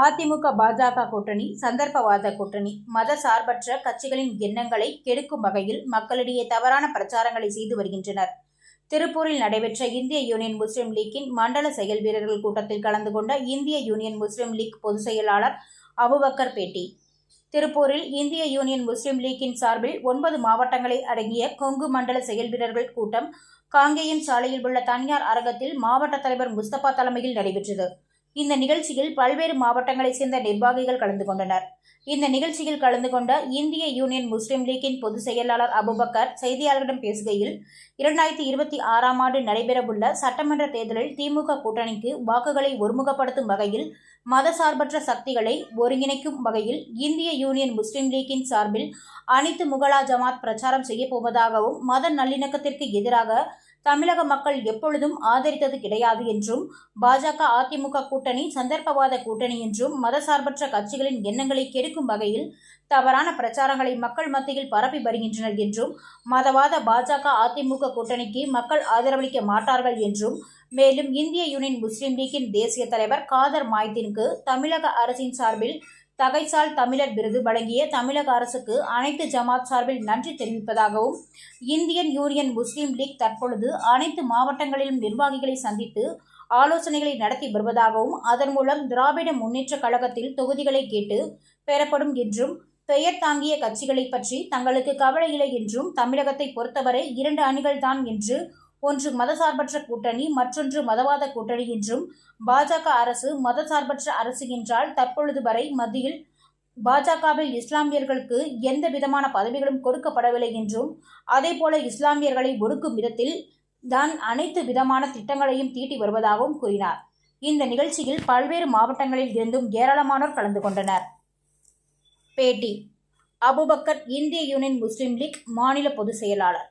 அதிமுக பாஜக கூட்டணி சந்தர்ப்பவாத கூட்டணி மத சார்பற்ற கட்சிகளின் எண்ணங்களை கெடுக்கும் வகையில் மக்களிடையே தவறான பிரச்சாரங்களை செய்து வருகின்றனர். திருப்பூரில் நடைபெற்ற இந்திய யூனியன் முஸ்லிம் லீக்கின் மண்டல செயல் வீரர்கள் கூட்டத்தில் கலந்து கொண்ட இந்திய யூனியன் முஸ்லிம் லீக் பொதுச் செயலாளர் அபுபக்கர் பேட்டி. திருப்பூரில் இந்திய யூனியன் முஸ்லிம் லீக்கின் சார்பில் ஒன்பது மாவட்டங்களை அடங்கிய கொங்கு மண்டல செயல் வீரர்கள் கூட்டம் காங்கேயன் சாலையில் உள்ள தனியார் அரங்கத்தில் மாவட்ட தலைவர் முஸ்தபா தலைமையில் நடைபெற்றது. இந்த நிகழ்ச்சியில் பல்வேறு மாவட்டங்களைச் சேர்ந்த நிர்வாகிகள் கலந்து கொண்டனர். இந்த நிகழ்ச்சியில் கலந்து கொண்ட இந்திய யூனியன் முஸ்லிம் லீக்கின் பொதுச் செயலாளர் அபுபக்கர் செய்தியாளர்களிடம் பேசுகையில் இரண்டாயிரத்தி இருபத்தி ஆறாம் ஆண்டு நடைபெறவுள்ள சட்டமன்ற தேர்தலில் திமுக கூட்டணிக்கு வாக்குகளை ஒருமுகப்படுத்தும் வகையில் மதசார்பற்ற சக்திகளை ஒருங்கிணைக்கும் வகையில் இந்திய யூனியன் முஸ்லிம் லீக்கின் சார்பில் அனைத்து முகலா ஜமாத் பிரச்சாரம் செய்யப்போவதாகவும் மத நல்லிணக்கத்திற்கு எதிராக தமிழக மக்கள் எப்பொழுதும் ஆதரித்தது கிடையாது என்றும் பாஜக அதிமுக கூட்டணி சந்தர்ப்பவாத கூட்டணி என்றும் மதசார்பற்ற கட்சிகளின் எண்ணங்களை கெடுக்கும் வகையில் தவறான பிரச்சாரங்களை மக்கள் மத்தியில் பரப்பி வருகின்றனர் என்றும் மதவாத பாஜக அதிமுக கூட்டணிக்கு மக்கள் ஆதரவளிக்க மாட்டார்கள் என்றும் மேலும் இந்திய யூனியன் முஸ்லீம் லீக்கின் தேசிய தலைவர் காதர் மாய்தீனுக்கு தமிழக அரசின் சார்பில் தகைசால் தமிழர் விருது வழங்கிய தமிழக அரசுக்கு அனைத்து ஜமாத் சார்பில் நன்றி தெரிவிப்பதாகவும் இந்தியன் யூனியன் முஸ்லீம் லீக் தற்பொழுது அனைத்து மாவட்டங்களிலும் நிர்வாகிகளை சந்தித்து ஆலோசனைகளை நடத்தி வருவதாகவும் அதன் மூலம் திராவிட முன்னேற்ற கழகத்தில் தொகுதிகளை கேட்டு பெறப்படும் என்றும் பெயர் தாங்கிய கட்சிகளை பற்றி தங்களுக்கு கவலை இல்லை என்றும் தமிழகத்தை பொறுத்தவரை இரண்டு அணிகள் தான் என்று ஒன்று மதசார்பற்ற கூட்டணி மற்றொன்று மதவாத கூட்டணி என்றும் பாஜக அரசு மதசார்பற்ற அரசு என்றால் தற்பொழுது வரை மத்தியில் பாஜகவில் இஸ்லாமியர்களுக்கு எந்த விதமான பதவிகளும் கொடுக்கப்படவில்லை என்றும் அதேபோல இஸ்லாமியர்களை ஒடுக்கும் விதத்தில் தான் அனைத்து விதமான திட்டங்களையும் தீட்டி வருவதாகவும் கூறினார். இந்த நிகழ்ச்சியில் பல்வேறு மாவட்டங்களில் இருந்தும் ஏராளமானோர் கலந்து கொண்டனர். பேட்டி அபுபக்கர் இந்திய யூனியன் முஸ்லிம் லீக் மாநில பொதுச் செயலாளர்.